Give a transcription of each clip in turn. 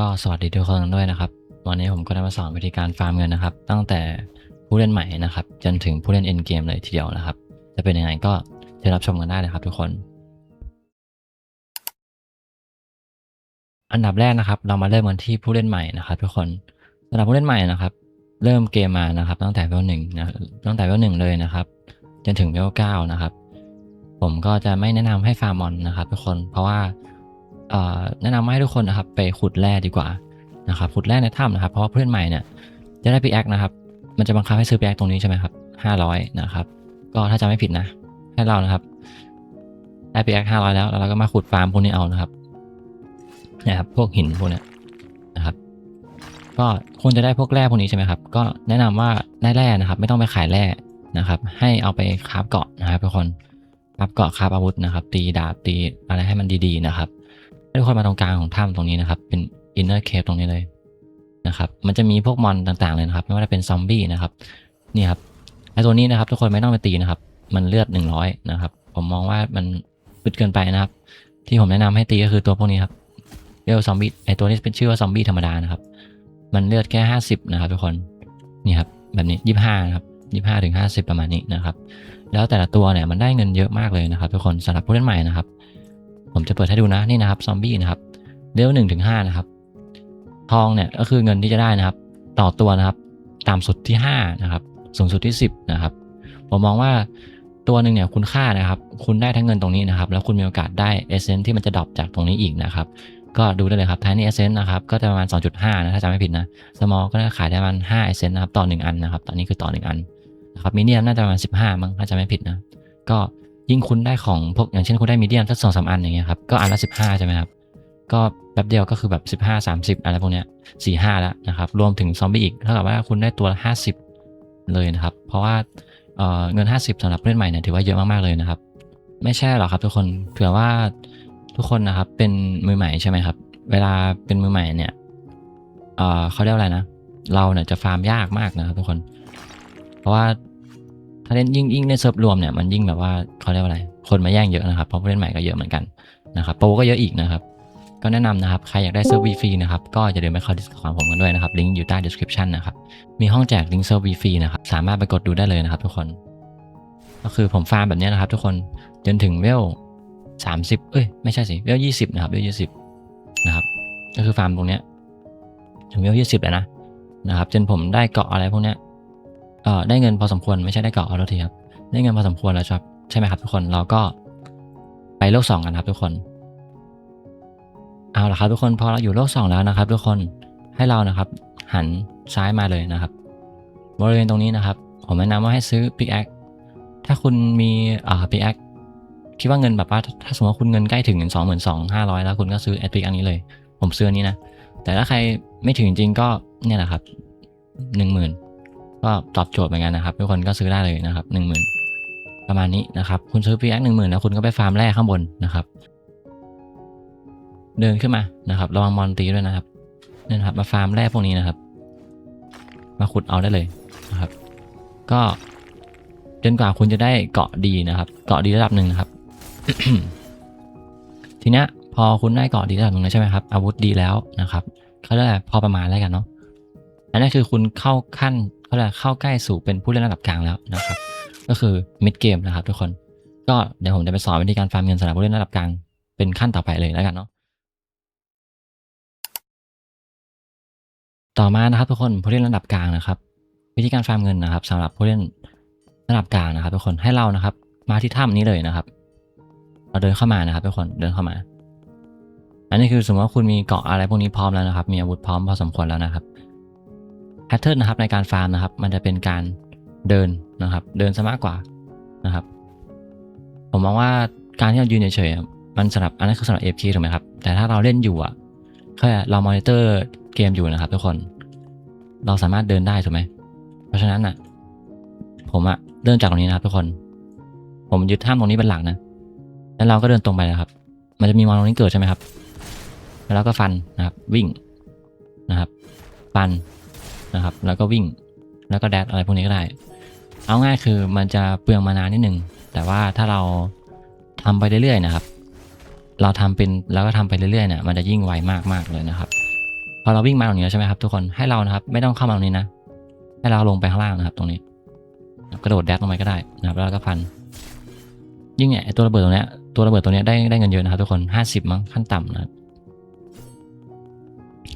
ก็สวัสดีทุกคนด้วยนะครับ วันนี้ผมก็ได้มาสอนวิธีการฟาร์มเงินนะครับ ตั้งแต่ผู้เล่นใหม่นะครับ จนถึงผู้เล่นเอ็นเกมเลยทีเดียวนะครับ จะเป็นยังไงก็เชิญรับชมกันได้เลยครับทุกคน อันดับแรกนะครับ เรามาเริ่มกันที่ผู้เล่นใหม่นะครับ ทุกคนสำหรับผู้เล่นใหม่นะครับ เริ่มเกมมานะครับ ตั้งแต่เวลหนึ่งนะตั้งแต่เวลหนึ่งเลยนะครับ จนถึงเวลเก้านะครับ ผมก็จะไม่แนะนำให้ฟาร์มมอนนะครับ ทุกคนเพราะว่า แนะนำให้ทุกคนนะครับไปขุดแร่ดีกว่านะครับขุดแร่ในถ้ำนะครับ เพราะว่าเพื่อนใหม่เนี่ยจะได้ปีแอคนะครับ มันจะบังคับให้ซื้อปีแอคตรงนี้ใช่ไหมครับห้าร้อยนะครับ ก็ถ้าจำไม่ผิดนะ ให้เรานะครับได้ปีแอคห้าร้อยแล้วแล้วเราก็มาขุดฟาร์มพวกนี้เอานะครับนะครับ พวกหินพวกนี้นะครับ ก็คุณจะได้พวกแร่พวกนี้ใช่ไหมครับ ก็แนะนำว่าได้แร่นะครับ ไม่ต้องไปขายแร่นะครับ ให้เอาไปคราฟเกาะนะครับทุกคนคราฟเกาะคราฟอาวุธนะครับ ตีดาบตีอะไรให้มันดีๆนะครับ ให้ทุกคนมาตรงกลางของถ้ำตรงนี้นะครับ เป็น inner cave ตรงนี้เลยนะครับ มันจะมีพวกมอนต่างๆเลยนะครับ ไม่ว่าจะเป็นซอมบี้นะครับ นี่ครับไอตัวนี้นะครับ ทุกคนไม่ต้องไปตีนะครับ มันเลือด100นะครับ ผมมองว่ามันอึดเกินไปนะครับ ที่ผมแนะนำให้ตีก็คือตัวพวกนี้ครับเรียกว่าซอมบี้ไอตัวนี้เป็นชื่อว่าซอมบี้ธรรมดานะครับ มันเลือดแค่50นะครับ ทุกคนนี่ครับแบบนี้25นะครับ25ถึง50ประมาณนี้นะครับ แล้วแต่ละตัวเนี่ยมันได้เงินเยอะมากเลยนะครับ ทุกคนสำหรับผู้เล่นใหม่นะครับ ผมจะเปิดให้ดูนะนี่นะครับซอมบี้นะครับเลเวลหนึ่งถึงห้านะครับ ทองเนี่ยก็คือเงินที่จะได้นะครับ ต่อตัวนะครับต่ำสุดที่ห้านะครับ สูงสุดที่สิบนะครับ ผมมองว่าตัวหนึ่งเนี่ยคุณค่านะครับ คุณได้ทั้งเงินตรงนี้นะครับ แล้วคุณมีโอกาสได้เอเซนที่มันจะดรอปจากตรงนี้อีกนะครับ ก็ดูได้เลยครับท้ายนี้เอเซนนะครับ ก็จะประมาณ 2.5 นะ ถ้าจำไม่ผิดนะสมอลก็น่าจะขายได้ประมาณ5เอเซนนะครับ ต่อ 1 อันนะครับ ตอนนี้คือต่อ 1 อันนะครับมีเดียมน่าจะประมาณ 15 มั้งถ้าจำไม่ผิดนะ ก็ ยิ่งคุณได้ของพวกอย่างเช่นคุณได้มีเดียมสักสองสามอันอย่างเงี้ยครับก็อันละสิบห้าใช่ไหมครับก็แป๊บเดียวก็คือแบบสิบห้าสามสิบอะไรพวกเนี้ยสี่ห้าแล้วนะครับรวมถึงซอมบี้อีกเท่ากับว่าคุณได้ตัวละห้าสิบเลยนะครับ เพราะว่าเเงินห้าสิบสำหรับเล่นใหม่เนี่ยถือว่าเยอะมาก ๆ เลยนะครับ ไม่ใช่หรอกครับทุกคนเผื่อว่าทุกคนนะครับเป็นมือใหม่ใช่ไหมครับ เวลาเป็นมือใหม่เนี่ยเเขาเรียกว่าอะไรนะ เราเนี่ยจะฟาร์มยากมากนะครับทุกคน เพราะว่า ถ้าเล่นยิ่งยิ่งในเซิร์ฟรวมเนี่ยมันยิ่งแบบว่าเขาเรียกว่าอะไร คนมาแย่งเยอะนะครับเพราะผู้เล่นใหม่ก็เยอะเหมือนกันนะครับโปรก็เยอะอีกนะครับ ก็แนะนำนะครับ ใครอยากได้เซิร์ฟวีฟรีนะครับ ก็อย่าลืมไปเข้าดิสคอร์ดผมกันด้วยนะครับ ลิงก์อยู่ใต้ description นะครับ มีห้องแจกลิงก์เซิร์ฟวีฟรีนะครับ สามารถไปกดดูได้เลยนะครับ ทุกคน ก็คือผมฟาร์มแบบนี้นะครับ ทุกคน จนถึงเวลสามสิบเอ้ย ไม่ใช่สิเวลยี่สิบนะครับเวลยี่สิบนะครับ ก็คือฟาร์มตรงเนี้ยถึงเวลยี่สิบแล้วนะนะครับ จนผมได้เกาะอะไรพวกเนี้ย เอ่อได้เงินพอสมควรไม่ใช่ได้เกาะเอาโทษทีครับได้เงินพอสมควรแล้วครับใช่ไหมครับทุกคนเราก็ไปโลกสองกันครับทุกคนเอาละครับทุกคนพอเราอยู่โลกสองแล้วนะครับ ทุกคนให้เรานะครับ หันซ้ายมาเลยนะครับ บริเวณตรงนี้นะครับ ผมแนะนำว่าให้ซื้อปิกแอคถ้าคุณมีอ่าปิกแอคคิดว่าเงินแบบว่าถ้าสมมติว่าคุณเงินใกล้ถึงสองหมื่นสองห้าร้อยแล้วคุณก็ซื้อแอดปิกอันนี้เลย ผมซื้อนี้นะ แต่ถ้าใครไม่ถึงจริงก็เนี่ยแหละครับหนึ่งหมื่น ก็ตอบโจทย์เหมือนกันนะครับ ทุกคนก็ซื้อได้เลยนะครับหนึ่งหมื่นประมาณนี้นะครับ คุณซื้อพีแอคหนึ่งหมื่นแล้วคุณก็ไปฟาร์มแร่ข้างบนนะครับ เดินขึ้นมานะครับ ระวังมอนตีด้วยนะครับเนี่ยนะครับ มาฟาร์มแร่พวกนี้นะครับ มาขุดเอาได้เลยนะครับ ก็จนกว่าคุณจะได้เกาะดีนะครับ เกาะดีระดับหนึ่งนะครับ ทีเนี้ยพอคุณได้เกาะดีระดับหนึ่งแล้วใช่ไหมครับ อาวุธดีแล้วนะครับเขาเรียกอะไรพอประมาณแล้วกันเนาะ อันนี้คือคุณเข้าขั้นเขาเรียกเข้าใกล้สู่เป็นผู้เล่นระดับกลางแล้วนะครับ ก็คือ mid game นะครับทุกคน ก็เดี๋ยวผมจะไปสอนวิธีการฟาร์มเงินสำหรับผู้เล่นระดับกลางเป็นขั้นต่อไปเลยแล้วกันเนาะต่อมานะครับทุกคนผู้เล่นระดับกลางนะครับ วิธีการฟาร์มเงินนะครับสำหรับผู้เล่นระดับกลางนะครับ ทุกคนให้เรานะครับ มาที่ถ้ำนี้เลยนะครับ เราเดินเข้ามานะครับ ทุกคนเดินเข้ามา อันนี้คือสมมติว่าคุณมีเกาะอะไรพวกนี้พร้อมแล้วนะครับ มีอาวุธพร้อมพอสมควรแล้วนะครับ แพทเทิร์นนะครับในการฟาร์มนะครับ มันจะเป็นการเดินนะครับ เดินซะมากกว่านะครับ ผมมองว่าการที่เรายืนเฉยๆมันสำหรับอันนั้นคือสำหรับ FP ถูกไหมครับ แต่ถ้าเราเล่นอยู่อะแค่เรามอนิเตอร์เกมอยู่นะครับทุกคน เราสามารถเดินได้ถูกไหม เพราะฉะนั้นอะ ผมอะเดินจากตรงนี้นะครับทุกคน ผมยึดท่ามตรงนี้เป็นหลักนะ แล้วเราก็เดินตรงไปนะครับ มันจะมีมอนตรงนี้เกิดใช่ไหมครับ แล้วเราก็ฟันนะครับ วิ่งนะครับ ฟัน นะครับ แล้วก็วิ่ง แล้วก็แดดอะไรพวกนี้ก็ได้ เอาง่ายคือมันจะเปลืองมานานนิดนึง แต่ว่าถ้าเราทำไปเรื่อยๆนะครับ เราทำเป็นแล้วก็ทำไปเรื่อยๆเนี่ย มันจะยิ่งไวมากๆเลยนะครับ พอเราวิ่งมาตรงนี้แล้วใช่ไหมครับทุกคน ให้เรานะครับ ไม่ต้องเข้ามาตรงนี้นะ ให้เราลงไปข้างล่างนะครับ ตรงนี้ กระโดดแดดลงไปก็ได้นะครับ แล้วก็ฟัน ยิ่งเนี่ยตัวระเบิดตรงเนี้ย ตัวระเบิดตัวเนี้ยได้ได้เงินเยอะนะครับ ทุกคนห้าสิบมั้งขั้นต่ำนะครับ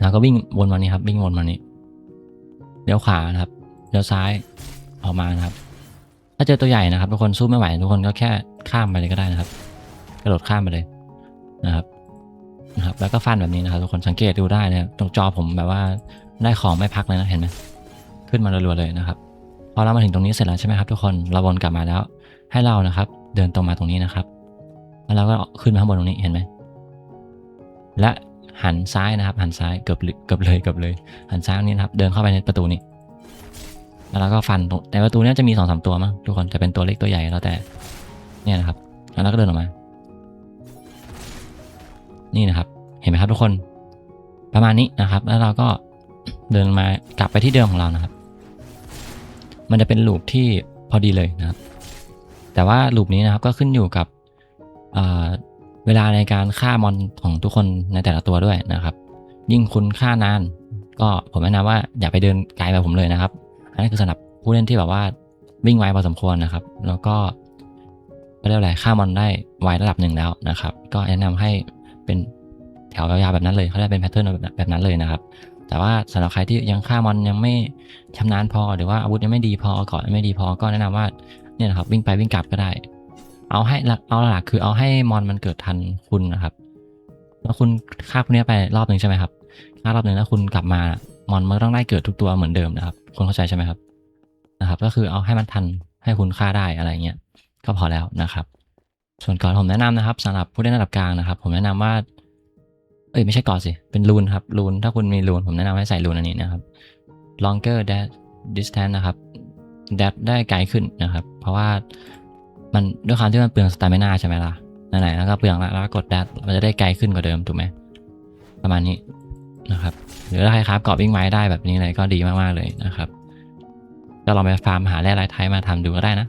แล้วก็วิ่งวนมานี้ครับ วิ่งวนมานี้ เลี้ยวขวานะครับเลี้ยวซ้ายออกมานะครับ ถ้าเจอตัวใหญ่นะครับ ทุกคนสู้ไม่ไหวทุกคนก็แค่ข้ามไปเลยก็ได้นะครับ กระโดดข้ามไปเลยนะครับนะครับ แล้วก็ฟันแบบนี้นะครับ ทุกคนสังเกตดูได้นะตรงจอผมแบบว่าได้ของไม่พักเลยนะเห็นไหมขึ้นมารัวๆเลยนะครับพอเรามาถึงตรงนี้เสร็จแล้วใช่ไหมครับทุกคนเราวนกลับมาแล้ว ให้เรานะครับ เดินตรงมาตรงนี้นะครับ แล้วเราก็ขึ้นมาข้างบนตรงนี้เห็นไหมและ หันซ้ายนะครับ หันซ้ายเกือบเกือบเลยเกือบเลย หันซ้ายนี้นะครับ เดินเข้าไปในประตูนี้ แล้วเราก็ฟันแต่ประตูนี้จะมีสองสามตัวมั้งทุกคนจะเป็นตัวเล็กตัวใหญ่แล้วแต่ เนี่ยนะครับ แล้วเราก็เดินออกมา นี่นะครับ เห็นไหมครับทุกคน ประมาณนี้นะครับ แล้วเราก็เดินมากลับไปที่เดิมของเรานะครับ มันจะเป็นลูปที่พอดีเลยนะครับ แต่ว่าลูปนี้นะครับก็ขึ้นอยู่กับ เวลาในการฆ่ามอนของทุกคนในแต่ละตัวด้วยนะครับ ยิ่งคุณฆ่านาน ก็ผมแนะนำว่าอย่าไปเดินไกลแบบผมเลยนะครับ อันนี้คือสำหรับผู้เล่นที่แบบว่าวิ่งไวพอสมควรนะครับ แล้วก็เรียกอะไรฆ่ามอนได้ไวระดับหนึ่งแล้วนะครับ ก็แนะนำให้เป็นแถวยาวๆแบบนั้นเลยเขาเรียกเป็นแพทเทิร์นแบบนั้นเลยนะครับ แต่ว่าสำหรับใครที่ยังฆ่ามอนยังไม่ชำนาญพอหรือว่าอาวุธยังไม่ดีพอกาะยังไม่ดีพอก็แนะนำว่าเนี่ยนะครับวิ่งไปวิ่งกลับก็ได้ เอาให้เอาหลักคือเอาให้มอนมันเกิดทันคุณนะครับ แล้วคุณฆ่าพวกนี้ไปรอบหนึ่งใช่ไหมครับฆ่ารอบหนึ่งแล้วคุณกลับมามอนมันต้องได้เกิดทุกตัวเหมือนเดิมนะครับคุณเข้าใจใช่ไหมครับนะครับ ก็คือเอาให้มันทันให้คุณฆ่าได้อะไรเงี้ยก็พอแล้วนะครับ ส่วนก่อนผมแนะนำนะครับสำหรับผู้เล่นระดับกลางนะครับ ผมแนะนำว่า เอ้ยไม่ใช่ก่อนสิเป็นรูนครับรูนถ้าคุณมีรูนผมแนะนำให้ใส่รูนอันนี้นะครับ longer dash distance นะครับ dash ได้ไกลขึ้นนะครับ เพราะว่า มันด้วยความที่มันเปลืองสตามินาใช่ไหมล่ะไหนๆแล้วก็เปลืองแล้วแล้วก็กด dash มันจะได้ไกลขึ้นกว่าเดิมถูกไหมประมาณนี้นะครับ หรือถ้าใครครับเกาะวิ่งไม้ได้แบบนี้เลยก็ดีมากๆเลยนะครับก็ลองไปฟาร์มหาแร่ลายไทยมาทำดูก็ได้นะ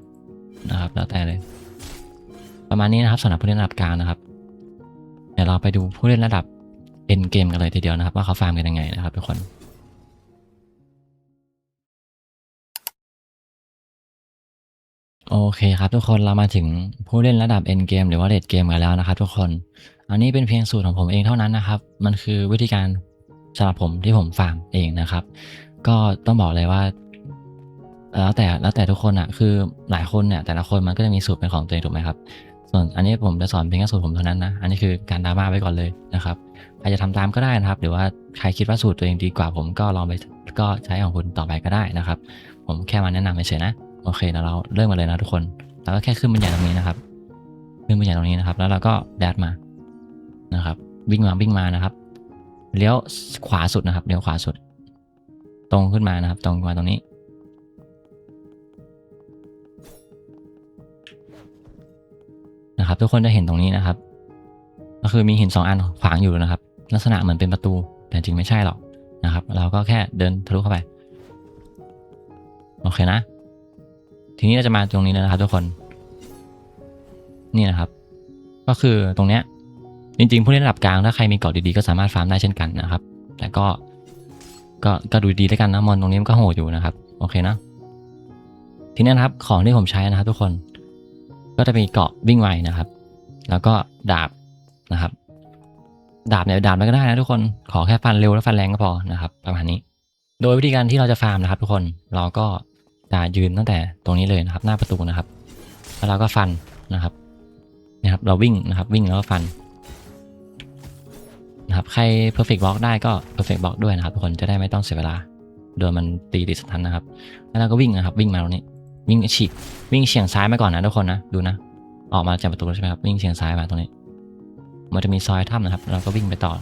นะครับ แล้วแต่เลย ประมาณนี้นะครับสำหรับผู้เล่นระดับกลางนะครับเดี๋ยวเราไปดูผู้เล่นระดับเอ็นเกมกันเลยทีเดียวนะครับ ว่าเขาฟาร์มกันยังไงนะครับทุกคน โอเคครับทุกคนเรามาถึงผู้เล่นระดับเอ็นเกมหรือว่าเรดเกมกันแล้วนะครับทุกคน อันนี้เป็นเพียงสูตรของผมเองเท่านั้นนะครับ มันคือวิธีการสำหรับผมที่ผมฟาร์มเองนะครับ ก็ต้องบอกเลยว่า แล้วแต่แล้วแต่ทุกคนอะคือหลายคนเนี่ยแต่ละคนมันก็จะมีสูตรเป็นของตัวเองถูกไหมครับ ส่วนอันนี้ผมจะสอนเพียงแค่สูตรผมเท่านั้นนะ อันนี้คือการดราม่าไว้ก่อนเลยนะครับใครจะทำตามก็ได้นะครับ หรือว่าใครคิดว่าสูตรตัวเองดีกว่า ผมก็ลองไปก็ใช้ของคุณต่อไปก็ได้นะครับ ผมแค่มาแนะนำเฉยๆนะ โอเคแล้วเราเริ่มกันเลยนะทุกคนเราก็แค่ขึ้นบันไดตรงนี้นะครับขึ้นบันไดตรงนี้นะครับ แล้วเราก็แดดมานะครับ วิ่งมาวิ่งมานะครับเลี้ยวขวาสุดนะครับเลี้ยวขวาสุด ตรงขึ้นมานะครับ ตรงมาตรงนี้ นะครับ ทุกคนจะเห็นตรงนี้นะครับ ก็คือมีหินสองอันขวางอยู่นะครับ ลักษณะเหมือนเป็นประตู แต่จริงไม่ใช่หรอกนะครับ เราก็แค่เดินทะลุเข้าไป โอเคนะ ทีนี้เราจะมาตรงนี้แล้วนะครับทุกคน นี่นะครับ ก็คือตรงเนี้ยจริงๆผู้เล่นระดับกลางถ้าใครมีเกาะดีๆก็สามารถฟาร์มได้เช่นกันนะครับ แต่ก็ก็ก็ดูดีแล้วกันนะมอนตรงนี้มันก็โหดอยู่นะครับ โอเคนะทีนี้นะครับของที่ผมใช้นะครับทุกคน ก็จะมีเกาะวิ่งไวนะครับ แล้วก็ดาบนะครับ ดาบเนี่ยดาบมันก็ได้นะทุกคนขอแค่ฟันเร็วและฟันแรงก็พอนะครับ ประมาณนี้ โดยวิธีการที่เราจะฟาร์มนะครับ ทุกคนเราก็ จะยืนตั้งแต่ตรงนี้เลยนะครับ หน้าประตูนะครับ แล้วเราก็ฟันนะครับนะครับ เราวิ่งนะครับวิ่งแล้วก็ฟันนะครับใคร perfect block ได้ก็ perfect block ด้วยนะครับทุกคนจะได้ไม่ต้องเสียเวลาโดนมันตีติดสตันนะครับ แล้วเราก็วิ่งนะครับ วิ่งมาตรงนี้ วิ่งฉีกวิ่งเฉียงซ้ายมาก่อนนะทุกคนนะดูนะ ออกมาจากประตูใช่ไหมครับวิ่งเฉียงซ้ายมาตรงนี้ มันจะมีซอยถ้ำนะครับ เราก็วิ่งไปต่อ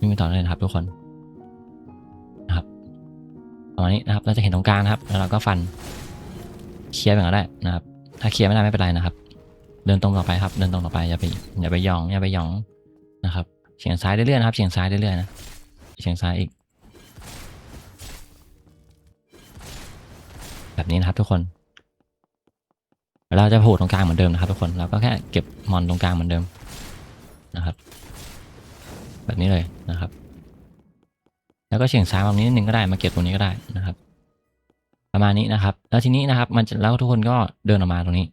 วิ่งไปต่อเลยนะครับ ทุกคน ตอนนี้นะครับเราจะเห็นตรงกลางนะครับ แล้วเราก็ฟันเคลียร์ไปก็ได้นะครับ ถ้าเคลียร์ไม่ได้ไม่เป็นไรนะครับ เดินตรงต่อไปครับ เดินตรงต่อไปอย่าไปอย่าไปยองอย่าไปยองนะครับเฉียงซ้ายเรื่อยๆนะครับเฉียงซ้ายเรื่อยๆนะเฉียงซ้ายอีก แบบนี้นะครับทุกคน เราจะโผล่ตรงกลางเหมือนเดิมนะครับทุกคนเราก็แค่เก็บมอนตรงกลางเหมือนเดิมนะครับ แบบนี้เลยนะครับ แล้วก็เฉียงซ้ายมาตรงนี้นิดนึงก็ได้มาเก็บตรงนี้ก็ได้นะครับ ประมาณนี้นะครับ แล้วทีนี้นะครับ มันจะแล้วทุกคนก็เดินออกมาตรงนี้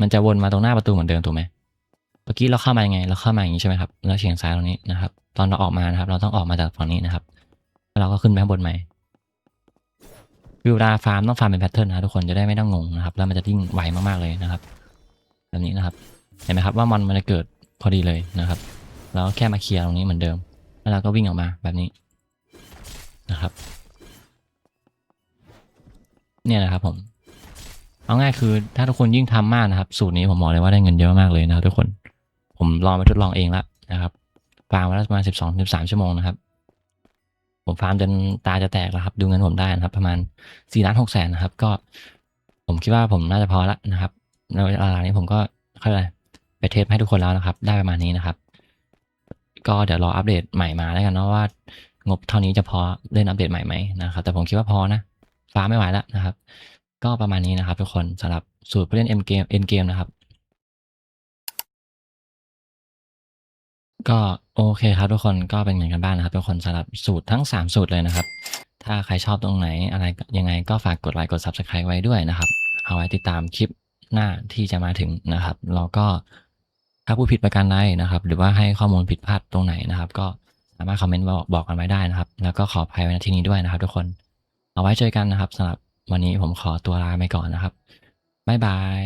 มันจะวนมาตรงหน้าประตูเหมือนเดิมถูกไหมเมื่อกี้เราเข้ามายังไง เราเข้ามาอย่างนี้ใช่ไหมครับแล้วเฉียงซ้ายตรงนี้นะครับ ตอนเราออกมานะครับ เราต้องออกมาจากฝั่งนี้นะครับแล้วเราก็ขึ้นไปข้างบนใหม่คือเวลาฟาร์มต้องฟาร์มเป็นแพทเทิร์นนะทุกคนจะได้ไม่ต้องงงนะครับ แล้วมันจะยิ่งไวมากๆเลยนะครับแบบนี้นะครับ เห็นไหมครับว่ามอนมันจะเกิดพอดีเลยนะครับ แล้วแค่มาเคลียร์ตรงนี้เหมือนเดิม แล้วเราก็วิ่งออกมาแบบนี้ นะครับ เนี่ยนะครับผม เอาง่ายคือถ้าทุกคนยิ่งทำมากนะครับ สูตรนี้ผมบอกเลยว่าได้เงินเยอะมากเลยนะครับทุกคน ผมลองไปทดลองเองแล้วนะครับฟาร์มมาแล้วประมาณสิบสองสิบสามชั่วโมงนะครับ ผมฟาร์มจนตาจะแตกแล้วครับ ดูเงินผมได้นะครับ ประมาณสี่ล้านหกแสนนะครับ ก็ผมคิดว่าผมน่าจะพอละนะครับในเวลานี้ผมก็ค่อยอะไรไปเทสให้ทุกคนแล้วนะครับ ได้ประมาณนี้นะครับ ก็เดี๋ยวรออัปเดตใหม่มาแล้วกันเนาะว่า งบเท่านี้จะพอเล่นอัปเดตใหม่ไหมนะครับ แต่ผมคิดว่าพอนะ ฟ้าไม่ไหวแล้วนะครับ ก็ประมาณนี้นะครับทุกคนสำหรับสูตรผู้เล่น M เกม N เกมนะครับ ก็โอเคครับทุกคนก็เป็นเหมือนกันบ้านนะครับ ทุกคนสำหรับสูตรทั้ง 3 สูตรเลยนะครับ ถ้าใครชอบตรงไหนอะไรยังไงก็ฝากกดไลค์กด Subscribe ไว้ด้วยนะครับ เอาไว้ติดตามคลิปหน้าที่จะมาถึงนะครับแล้วก็ถ้าผู้ผิดประการใดนะครับ หรือว่าให้ข้อมูลผิดพลาดตรงไหนนะครับ ก็ สามารถคอมเมนต์บอกบอกกันไว้ได้นะครับ แล้วก็ขออภัยไว้ในที่นี้ด้วยนะครับ ทุกคน เอาไว้เจอกันนะครับสำหรับวันนี้ผมขอตัวลาไปก่อนนะครับบ๊ายบาย